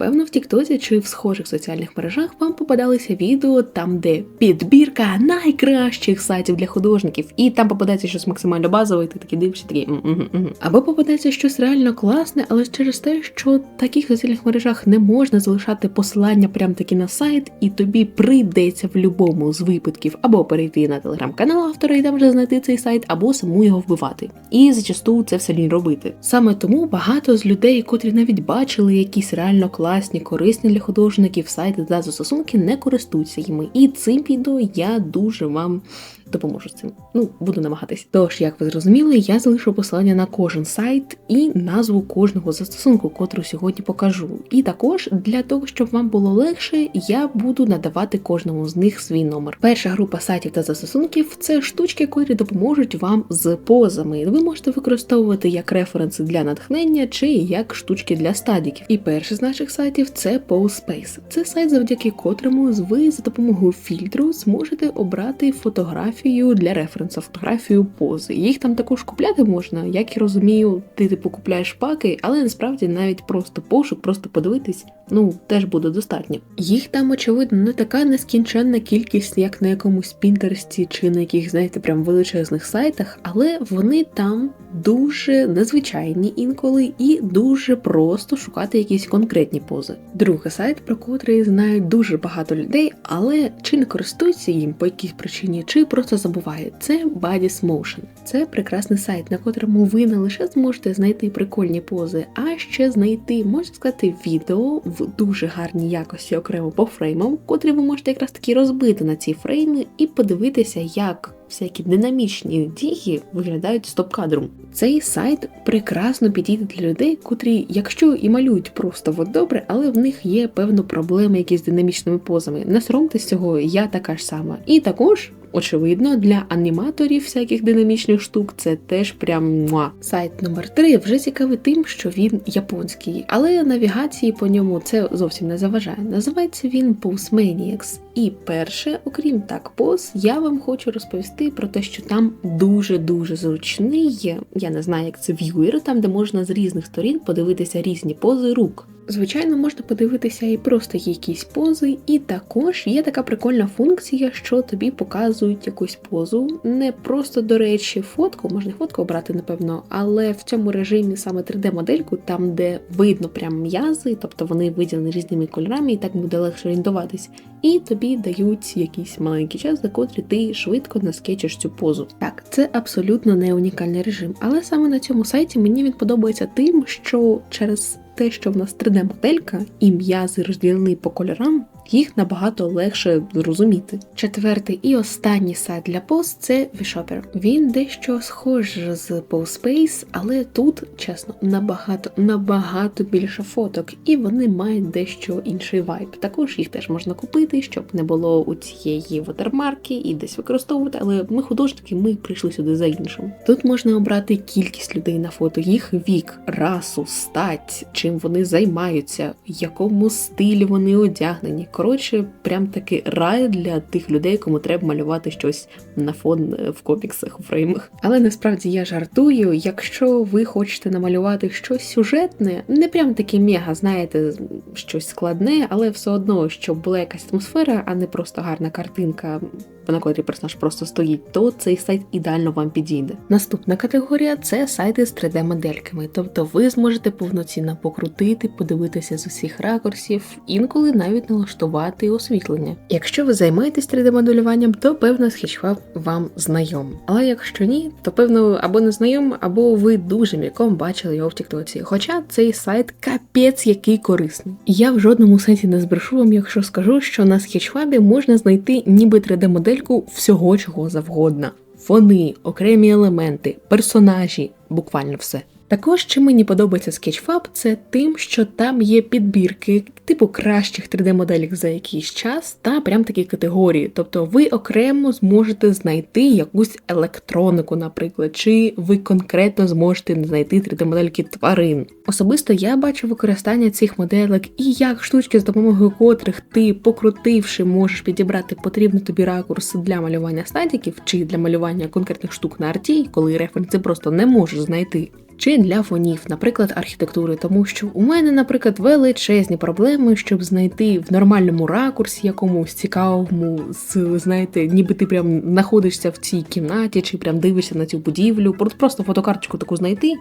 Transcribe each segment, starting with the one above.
Певно, в Тіктоці чи в схожих соціальних мережах вам попадалися відео там, де підбірка найкращих сайтів для художників, і там попадається щось максимально базове, і ти такий дивишся, такий «М-м-м-м». або попадається щось реально класне, але через те, що в таких соціальних мережах не можна залишати посилання прям таки на сайт, і тобі прийдеться в будь-якому з випадків або перейти на телеграм-канал автора і там вже знайти цей сайт, або саму його вбивати. І зачасту це все лінь робити. Саме тому багато з людей, котрі навіть бачили якісь реально класні, корисні для художників сайти та застосунки, не користуються їми. І цим відео я дуже вам допоможу з цим. Ну, буду намагатись. Тож, як ви зрозуміли, я залишу посилання на кожен сайт і назву кожного застосунку, котру сьогодні покажу. І також для того, щоб вам було легше, я буду надавати кожному з них свій номер. Перша група сайтів та застосунків це штучки, котрі допоможуть вам з позами. Ви можете використовувати як референси для натхнення чи як штучки для стадіків. І перший з наших сайтів це PostSpace. Це сайт, завдяки котрому ви за допомогою фільтру зможете обрати фотографію для референсу, фотографію пози. Їх там також купляти можна, як я розумію, ти типу купляєш паки, але насправді навіть просто пошук, просто подивитись, ну теж буде достатньо. Їх там, очевидно, не така нескінченна кількість, як на якомусь Пінтерсті чи на яких, знаєте, прям величезних сайтах, але вони там дуже незвичайні інколи і дуже просто шукати якісь конкретні пози. Другий сайт, про котрий знають дуже багато людей, але чи не користуються їм по якійсь причині, чи просто забувають, це Bodies Motion. Це прекрасний сайт, на котрому ви не лише зможете знайти прикольні пози, а ще знайти, можна сказати, відео в дуже гарній якості окремо по фреймам, котрі ви можете якраз таки розбити на ці фрейми і подивитися, як всякі динамічні дії виглядають стоп-кадром. Цей сайт прекрасно підійде для людей, котрі, якщо і малюють просто от добре, але в них є певно проблеми якісь з динамічними позами. Не соромтесь цього, я така ж сама. І також. Очевидно, для аніматорів всяких динамічних штук це теж прям муа. Сайт номер 3 вже цікавий тим, що він японський, але навігації по ньому це зовсім не заважає. Називається він Postmaniacs. І перше, окрім так, поз, я вам хочу розповісти про те, що там дуже-дуже зручний, я не знаю, як це в'юєр, там де можна з різних сторін подивитися різні пози рук. Звичайно, можна подивитися і просто якісь пози, і також є така прикольна функція, що тобі показують якусь позу. Не просто, до речі, фотку, можна фотку обрати, напевно, але в цьому режимі саме 3D-модельку, там, де видно прям м'язи, тобто вони виділені різними кольорами, і так буде легше орієнтуватись. І тобі дають якийсь маленький час, за котрий ти швидко наскетчиш цю позу. Так, це абсолютно не унікальний режим, але саме на цьому сайті мені він подобається тим, що через те, що в нас 3D-моделька і м'язи розділені по кольорам, їх набагато легше зрозуміти. Четвертий і останній сайт для пост це Vshopper. Він дещо схожий з PostSpace, але тут, чесно, набагато набагато більше фоток, і вони мають дещо інший вайб. Також їх теж можна купити, щоб не було у цієї вотермарки і десь використовувати. Але ми художники, ми прийшли сюди за іншим. Тут можна обрати кількість людей на фото, їх вік, расу, стать, чим вони займаються, в якому стилі вони одягнені. Коротше, прям таки рай для тих людей, кому треба малювати щось на фон е, в коміксах, у фреймах. Але насправді я жартую, якщо ви хочете намалювати щось сюжетне, не прям таке мега, знаєте, щось складне, але все одно, щоб була якась атмосфера, а не просто гарна картинка на котрій персонаж просто стоїть, то цей сайт ідеально вам підійде. Наступна категорія це сайти з 3D-модельками, тобто ви зможете повноцінно покрутити, подивитися з усіх ракурсів, інколи навіть налаштувати освітлення. Якщо ви займаєтесь 3D-моделюванням, то певно Sketchfab вам знайом. Але якщо ні, то певно або не знайом, або ви дуже м'яком бачили його в Тіктоці. Хоча цей сайт капець який корисний. Я в жодному сайті не збрешу вам, якщо скажу, що на Sketchfab можна знайти ніби 3D-модель модельку всього чого завгодно. Фони, окремі елементи, персонажі, буквально все. Також чим мені подобається Sketchfab, це тим, що там є підбірки типу кращих 3D-моделів за якийсь час та прям такі категорії. Тобто ви окремо зможете знайти якусь електронику, наприклад, чи ви конкретно зможете знайти 3D-модельки тварин. Особисто я бачу використання цих моделек і як штучки, з допомогою котрих ти, покрутивши, можеш підібрати потрібний тобі ракурс для малювання статіків чи для малювання конкретних штук на арті, коли референси просто не можеш знайти чи для фонів, наприклад, архітектури, тому що у мене, наприклад, величезні проблеми, щоб знайти в нормальному ракурсі, якомусь цікавому, з знаєте, ніби ти прям знаходишся в цій кімнаті, чи прям дивишся на цю будівлю. Просто фотокарточку таку знайти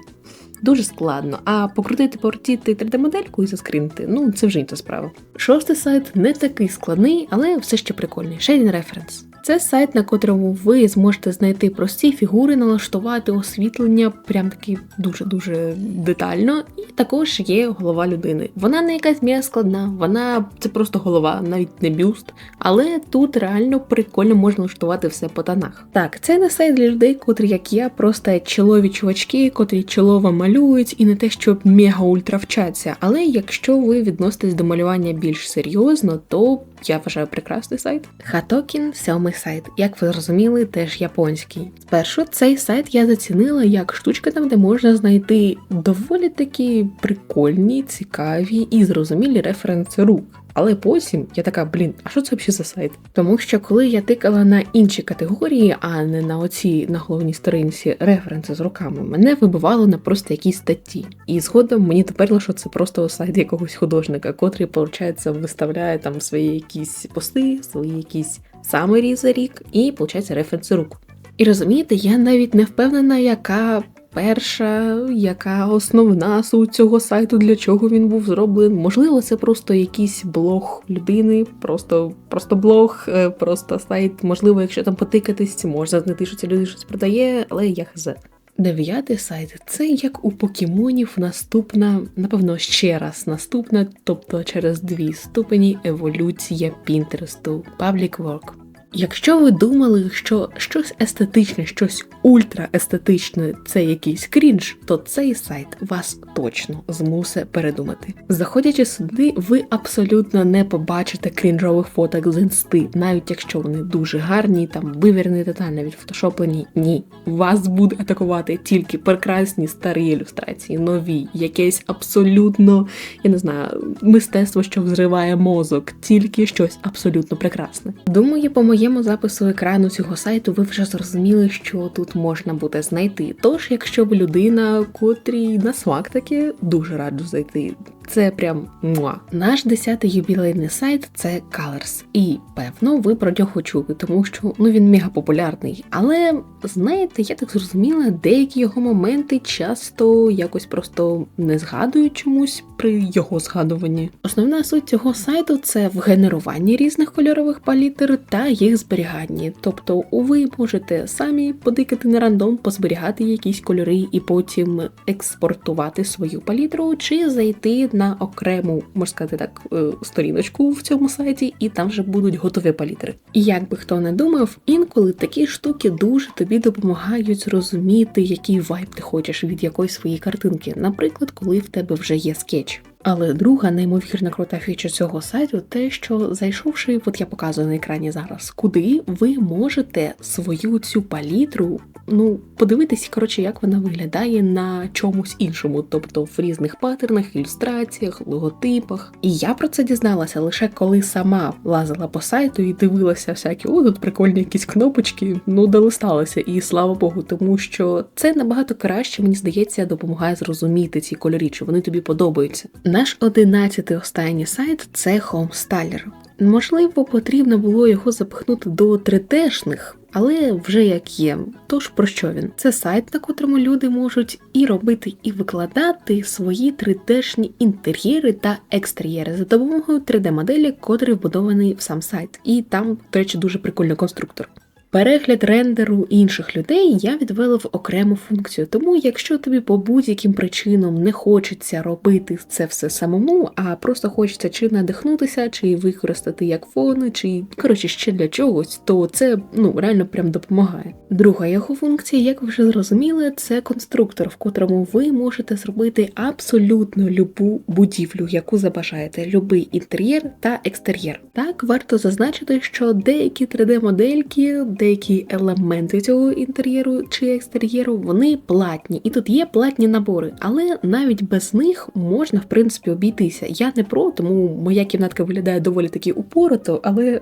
дуже складно. А покрутити, повертіти 3D-модельку і заскрінити, ну це вже інша справа. Шостий сайт не такий складний, але все ще прикольний. Shading Reference. Це сайт, на котрому ви зможете знайти прості фігури, налаштувати освітлення, прям таки дуже-дуже детально. І також є голова людини. Вона не якась м'я складна, вона це просто голова, навіть не бюст. Але тут реально прикольно можна налаштувати все по тонах. Так, це не сайт для людей, котрі, як я, просто чолові чувачки, котрі чолово малюють, і не те, щоб мега ультра вчаться. Але якщо ви відноситесь до малювання більш серйозно, то я вважаю прекрасний сайт. Хатокін сьомий сайт, як ви зрозуміли, теж японський. Спершу цей сайт я зацінила як штучка там, де можна знайти доволі такі прикольні, цікаві і зрозумілі референси рук. Але потім я така, блін, а що це взагалі за сайт? Тому що коли я тикала на інші категорії, а не на оці на головній сторінці референси з руками, мене вибивало на просто якісь статті. І згодом мені тепер що це просто сайт якогось художника, котрий, виходить, виставляє там свої якісь пости, свої якісь самері за рік, і виходить, референси рук. І розумієте, я навіть не впевнена, яка перша, яка основна суть цього сайту, для чого він був зроблений. Можливо, це просто якийсь блог людини, просто просто блог, е, просто сайт. Можливо, якщо там потикатись, можна знайти, що ця людина щось продає, але я хз. Дев'ятий сайт це як у покемонів наступна, напевно, ще раз наступна, тобто через дві ступені еволюція Пінтересту Public Work. Якщо ви думали, що щось естетичне, щось ультраестетичне це якийсь крінж, то цей сайт вас точно змусить передумати. Заходячи сюди, ви абсолютно не побачите крінжових фоток з інсти, навіть якщо вони дуже гарні, там вивірені детально відфотошоплені. Ні, вас буде атакувати тільки прекрасні старі ілюстрації, нові, якесь абсолютно, я не знаю, мистецтво, що взриває мозок, тільки щось абсолютно прекрасне. Думаю, по моєму запису екрану цього сайту ви вже зрозуміли, що тут можна буде знайти. Тож, якщо б людина, котрій на смак таки, дуже раджу зайти. Це прям муа. Наш 10-й юбілейний сайт це Colors. І певно, ви про нього чули, тому що ну він мега популярний. Але знаєте, я так зрозуміла, деякі його моменти часто якось просто не згадують чомусь при його згадуванні. Основна суть цього сайту це в генеруванні різних кольорових палітр та їх зберіганні. Тобто, ви можете самі подикати на рандом, позберігати якісь кольори і потім експортувати свою палітру, чи зайти на окрему, можна сказати так, е, сторіночку в цьому сайті, і там вже будуть готові палітри. І як би хто не думав, інколи такі штуки дуже тобі допомагають зрозуміти, який вайб ти хочеш від якоїсь своєї картинки. Наприклад, коли в тебе вже є скетч. Але друга неймовірна крута фіча цього сайту, те, що зайшовши, от я показую на екрані зараз, куди ви можете свою цю палітру, ну, подивитися, коротше, як вона виглядає на чомусь іншому, тобто в різних паттернах, ілюстраціях, логотипах. І я про це дізналася лише коли сама лазила по сайту і дивилася всякі, о, тут прикольні якісь кнопочки, ну долисталася, і слава Богу, тому що це набагато краще, мені здається, допомагає зрозуміти ці кольорі, чи вони тобі подобаються. Наш одинадцятий останній сайт це Homestaller. Можливо, потрібно було його запихнути до 3D-шних, але вже як є. Тож про що він? Це сайт, на котрому люди можуть і робити, і викладати свої 3D-шні інтер'єри та екстер'єри за допомогою 3D-моделі, котрий вбудований в сам сайт. І там, до речі, дуже прикольний конструктор. Перегляд рендеру інших людей я відвела в окрему функцію. Тому, якщо тобі по будь-яким причинам не хочеться робити це все самому, а просто хочеться чи надихнутися, чи використати як фон, чи коротше ще для чогось, то це ну реально прям допомагає. Друга його функція, як ви вже зрозуміли, це конструктор, в котрому ви можете зробити абсолютно любу будівлю, яку забажаєте, любий інтер'єр та екстер'єр. Так варто зазначити, що деякі 3D-модельки деякі елементи цього інтер'єру чи екстер'єру вони платні, і тут є платні набори, але навіть без них можна в принципі обійтися. Я не про, тому моя кімнатка виглядає доволі таки упорото, але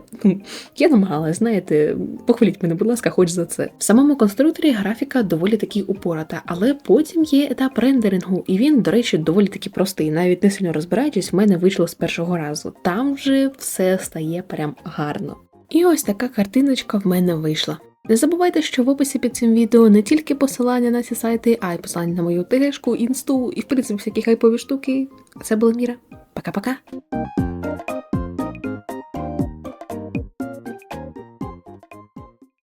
я намагалась, знаєте, похваліть мене, будь ласка, хоч за це. В самому конструкторі графіка доволі таки упората, але потім є етап рендерингу, і він, до речі, доволі таки простий. Навіть не сильно розбираючись, в мене вийшло з першого разу. Там вже все стає прям гарно. І ось така картиночка в мене вийшла. Не забувайте, що в описі під цим відео не тільки посилання на ці сайти, а й посилання на мою тележку, інсту і в принципі всякі хайпові штуки. Це була Міра. Пока-пока.